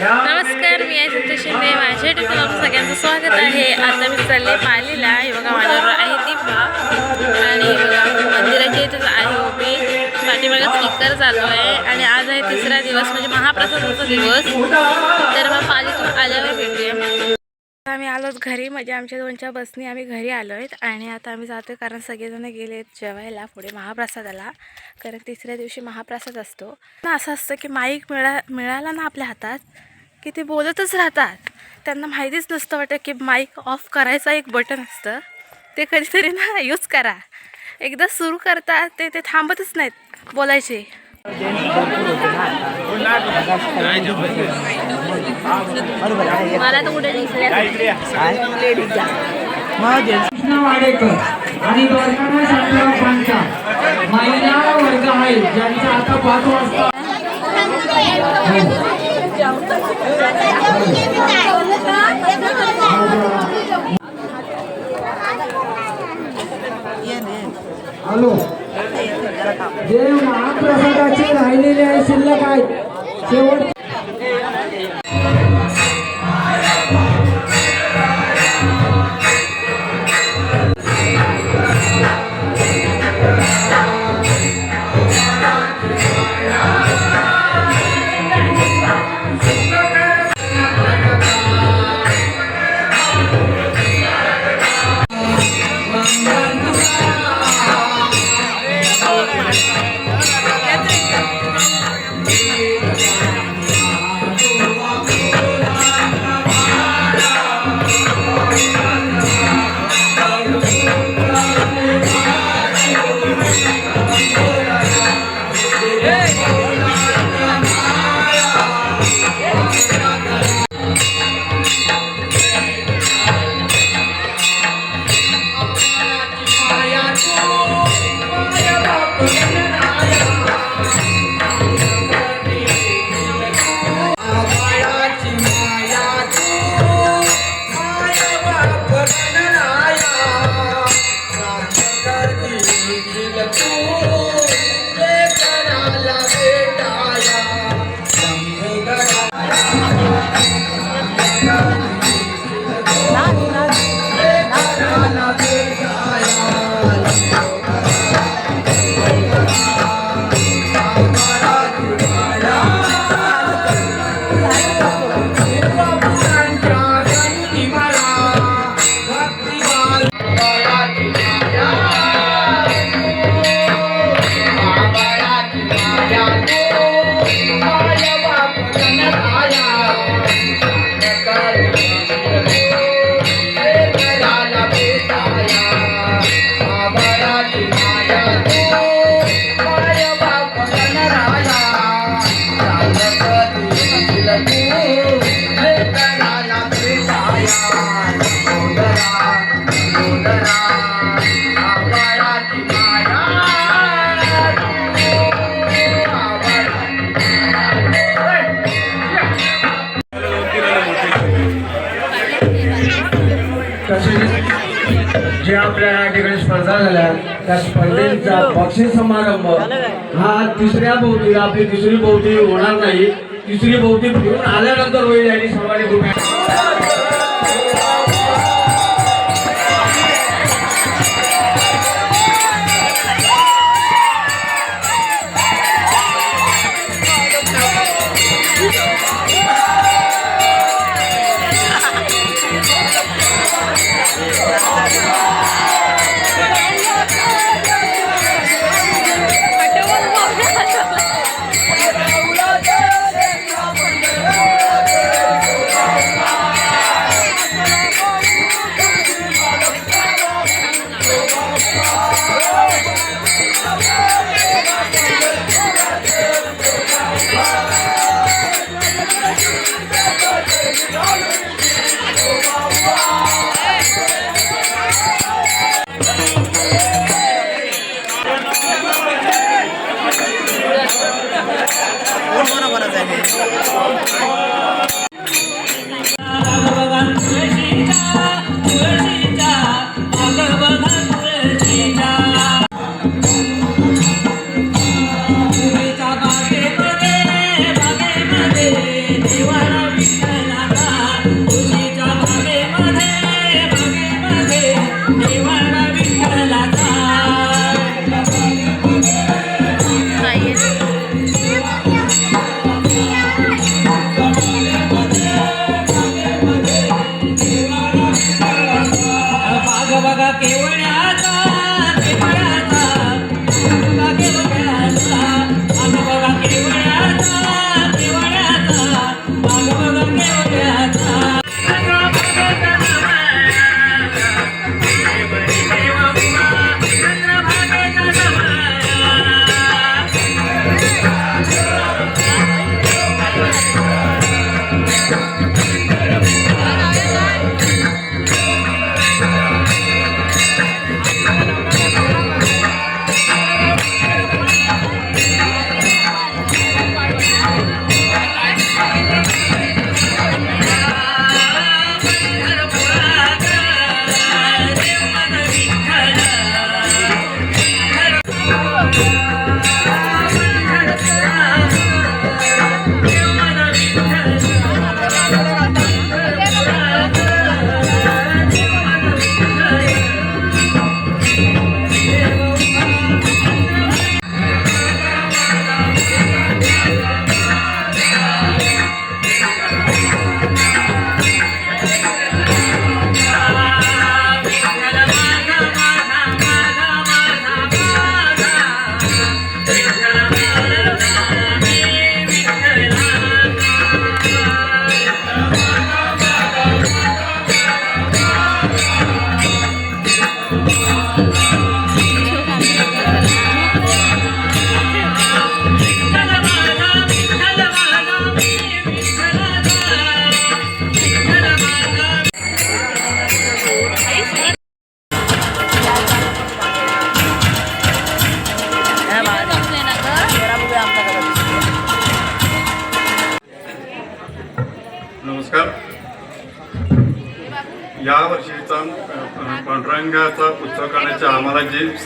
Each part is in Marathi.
नमस्कार मी आहे संतोष शिंदे. माझ्या युट्यूब सगळ्यांचं स्वागत आहे. आता मी चालले पालीला. हे बघा माझ्यावर आहे दिंबा आणि बघा मंदिराच्या इथेच आहे उभी. पाठीमागे स्पीकर चालू आहे आणि आज आहे तिसरा दिवस म्हणजे महाप्रसादाचा दिवस. तर मग पालीतून आल्यावर भेटूया. आम्ही आलोत घरी. म्हणजे आमच्या दोनच्या बसनी आम्ही घरी आलो आहेत आणि आता आम्ही जातो कारण सगळेजण गेले आहेत जेवायला पुढे महाप्रसादाला. कारण तिसऱ्या दिवशी महाप्रसाद असतो. ना असं असतं की माईक मिळा मिळाला ना आपल्या हातात की ते बोलतच राहतात. त्यांना माहितीच नसतं वाटतं की माईक ऑफ करायचं एक बटन असतं. ते कधीतरी ना यूज करा. एकदा सुरू करतात ते ते थांबतच नाहीत बोलायचे. मला तर कुठे दिसल्या. कृष्ण वाडेकर आणि महिला वर्ग आहे ज्यांचा आता पाच वाजता हॅलो. जे महाप्रसादाचे राहिलेले आहे शिल्लक आहेत. शेवट त्या स्पर्धेचा बक्षीस समारंभ. हा तिसऱ्या भोवती आपली तिसरी भोवती होणार नाही. तिसरी भोवती फिरून आल्यानंतर होईल यांनी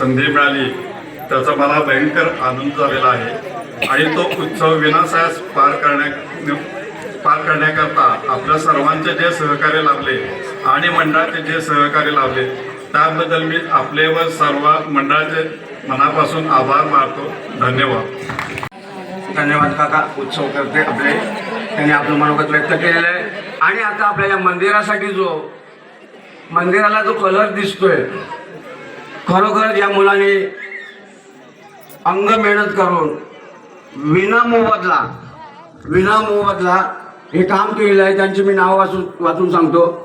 संधी मिळाली त्याचा मला भयंकर आनंद झालेला आहे. आणि तो उत्सव विनासायास पार करण्या पार करण्याकरता आपल्या सर्वांचे जे सहकार्य लाभले आणि मंडळाचे जे सहकार्य लाभले त्याबद्दल मी आपले व सर्व मंडळाचे मनापासून आभार मानतो. धन्यवाद. धन्यवाद काका. उत्सव करते आपले. त्यांनी आपलं मनोगत व्यक्त केलेलं आहे. आणि आता आपल्या या मंदिरासाठी जो मंदिराला जो कलर दिसतोय खरोखर या मुलाने अंग मेहनत करून विना मोबदला विना मोबदला हे काम केलेलं आहे. त्यांची मी नाव वाचून वाचून सांगतो.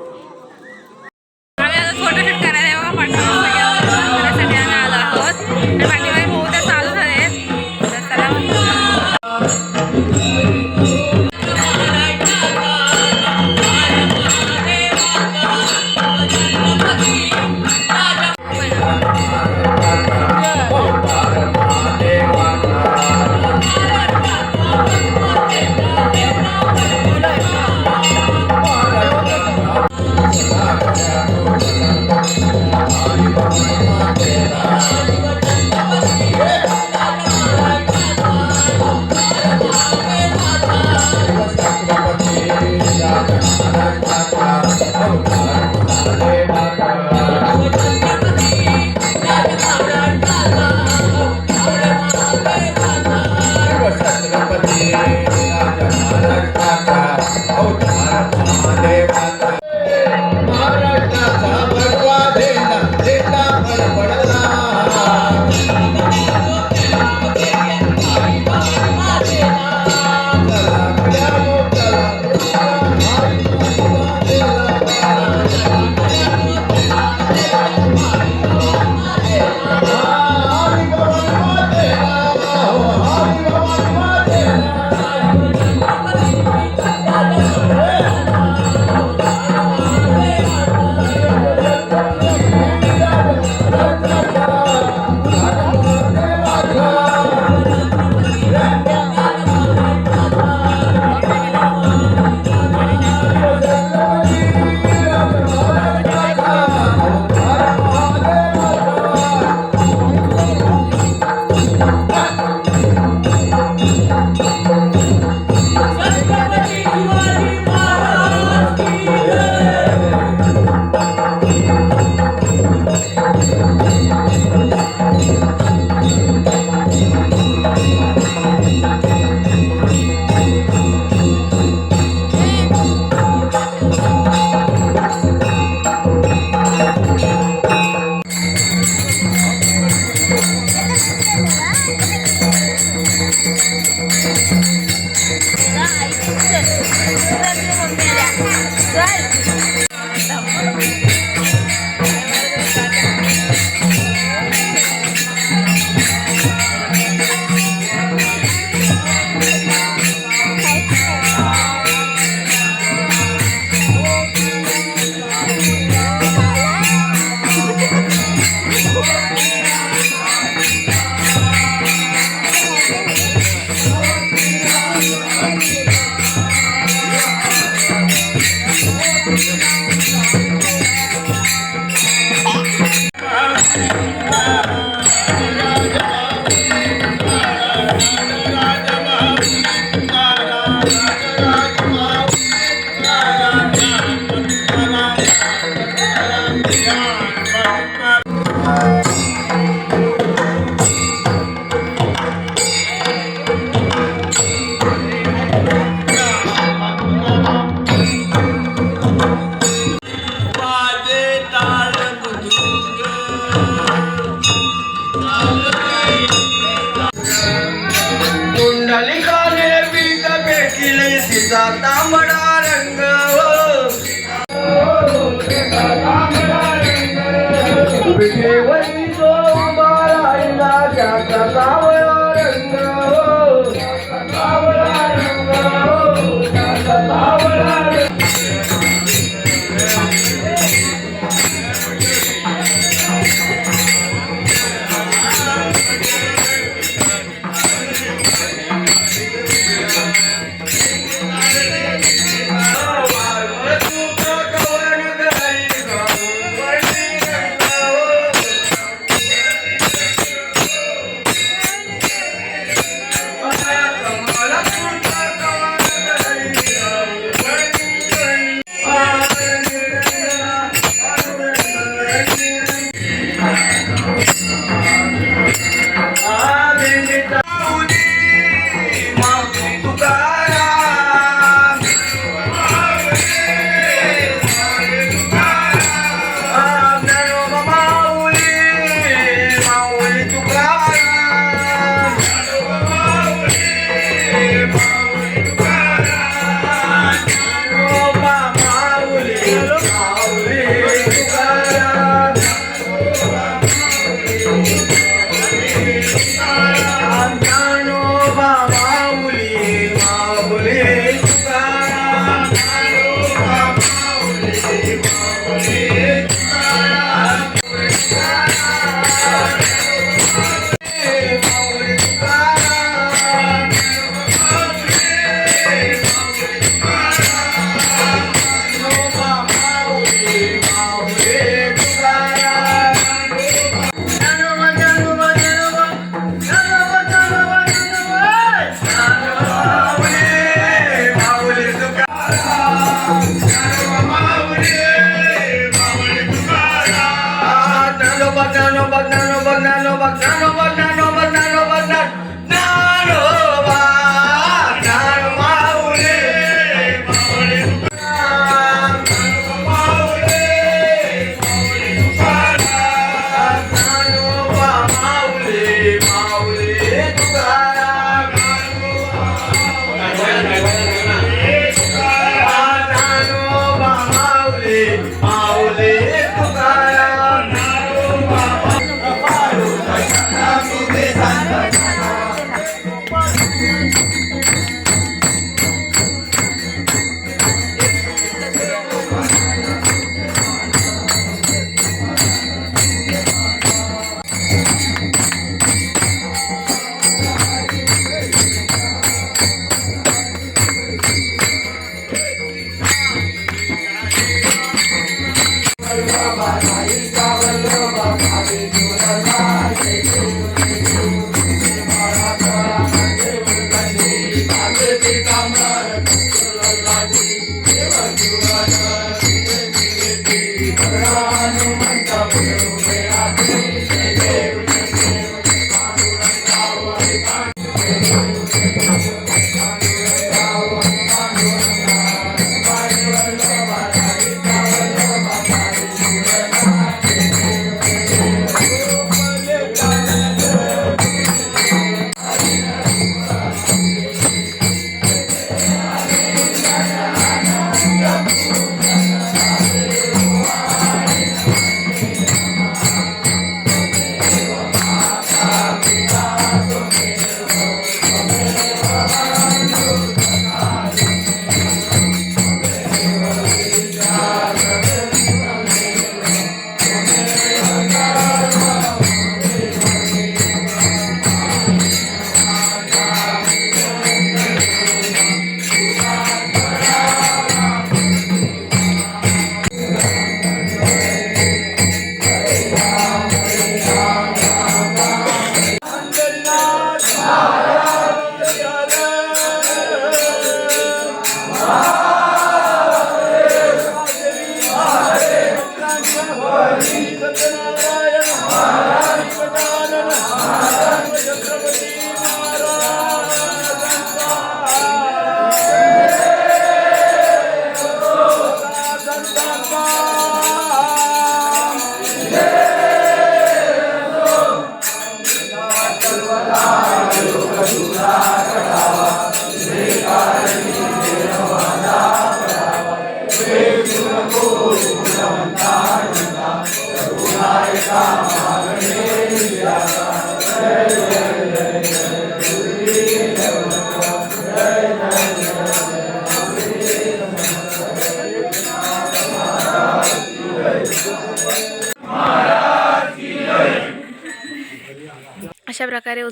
Yeah.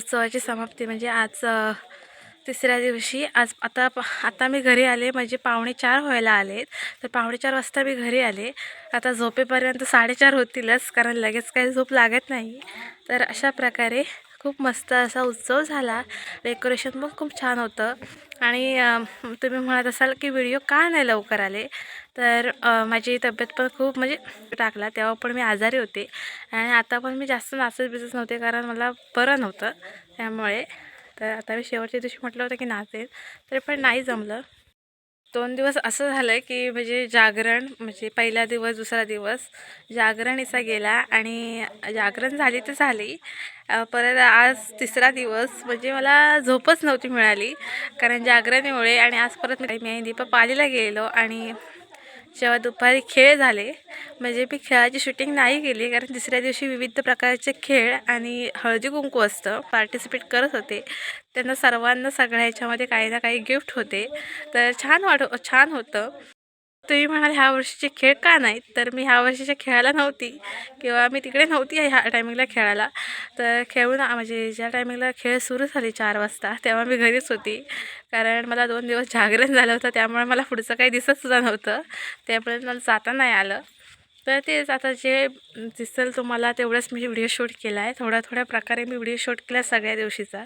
उत्सवाची समाप्ती म्हणजे आज तिसऱ्या दिवशी. आज आता प- आता मी घरी आले. म्हणजे पावणे चार व्हायला आलेत. तर पावणे चार वाजता मी घरी आले. आता झोपेपर्यंत साडेचार होतीलच कारण लगेच काही झोप लागत नाही. तर अशा प्रकारे खूप मस्त असा उत्सव झाला. डेकोरेशन पण खूप छान होतं. आणि तुम्ही म्हणत असाल की व्हिडिओ का नाही लवकर आले? तर माझी तब्येत पण खूप म्हणजे टाकला तेव्हा पण मी आजारी होते. आणि आता पण मी जास्त नाचत बिचत नव्हते कारण मला बरं नव्हतं त्यामुळे. तर आता मी शेवटच्या दिवशी म्हटलं होतं की नाचेल तरी पण नाही जमलं. दोन दिवस असं झालं की म्हणजे जागरण म्हणजे पहिला दिवस दुसरा दिवस जागरण इसा गेला आणि जागरण झाली तर झाली. परत आज तिसरा दिवस म्हणजे मला झोपच नव्हती मिळाली कारण जागरणीमुळे आणि आज परत मी मेहंदी पण पालीला गेलो आणि जेव्हा दुपारी खेळ झाले म्हणजे मी खेळाची शूटिंग नाही केली कारण दुसऱ्या दिवशी विविध प्रकारचे खेळ आणि हळदी कुंकू असतं पार्टिसिपेट करत होते. त्यांना सर्वांना सगळ्या ह्याच्यामध्ये काही ना काही गिफ्ट होते. तर छान वाट छान होतं. तुम्ही म्हणाल ह्या वर्षीचे खेळ का नाहीत? तर मी ह्या वर्षीच्या खेळायला नव्हती. किंवा मी तिकडे नव्हती ह्या टायमिंगला खेळायला. तर खेळून म्हणजे ज्या टायमिंगला खेळ सुरू झाले चार वाजता तेव्हा मी घरीच होती. कारण मला दोन दिवस जागरण झालं होतं त्यामुळे मला पुढचं काही दिसतसुद्धा नव्हतं. त्यामुळे मला जाता नाही आलं. तर तेच आता जे दिसेल तुम्हाला तेवढंच मी व्हिडिओ शूट केला आहे थोड्या थोड्या प्रकारे मी व्हिडिओ शूट केला सगळ्या दिवशीचा.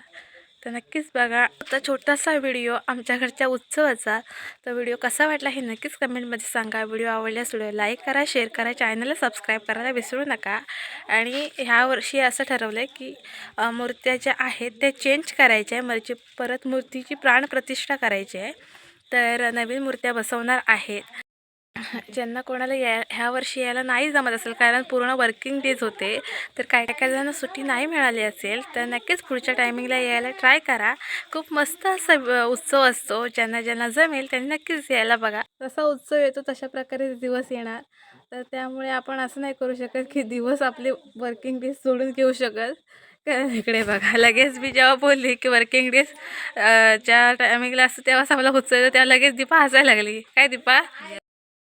तर नक्कीच बघा आता छोटासा व्हिडिओ आमच्या घरच्या उत्सवाचा तर व्हिडिओ कसा वाटला हे नक्कीच कमेंटमध्ये सांगा. व्हिडिओ आवडल्यास व्हिडिओ लाईक करा शेअर करा चॅनलला सबस्क्राईब करायला विसरू नका. आणि ह्या वर्षी असं ठरवलं आहे की मूर्त्या ज्या आहेत त्या चेंज करायच्या आहे. म्हणजे परत मूर्तीची प्राणप्रतिष्ठा करायची आहे. तर नवीन मूर्त्या बसवणार आहेत. ज्यांना कोणाला या ह्या वर्षी यायला नाही जमत असेल कारण पूर्ण वर्किंग डेज होते तर काय काय जणांना सुट्टी नाही मिळाली असेल तर नक्कीच पुढच्या टायमिंगला यायला ट्राय करा. खूप मस्त असा उत्सव असतो ज्यांना ज्यांना जमेल त्यांनी नक्कीच यायला बघा. जसा उत्सव येतो तशा प्रकारे दिवस येणार. तर त्यामुळे आपण असं नाही करू शकत की दिवस आपले वर्किंग डेज सोडून घेऊ शकत. कारण इकडे बघा लगेच मी जेव्हा बोलली की वर्किंग डेज ज्या टायमिंगला असतो तेव्हाच आम्हाला उत्सव येतो तेव्हा लगेच दीपा हसायला लागली. काय दीपा?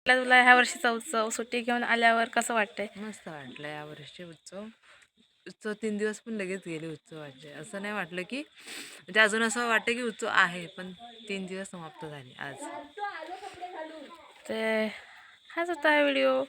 तुला तुला ह्या वर्षीचा उत्सव? सुट्टी घेऊन आल्यावर कसं वाटतंय? मस्त वाटलं या वर्षीचे उत्सव. उत्सव तीन दिवस पण लगेच गेले उत्सवाचे असं नाही वाटलं की म्हणजे अजून असं वाटतं की उत्सव आहे पण तीन दिवस समाप्त झाले आज. तर हाच होता व्हिडिओ.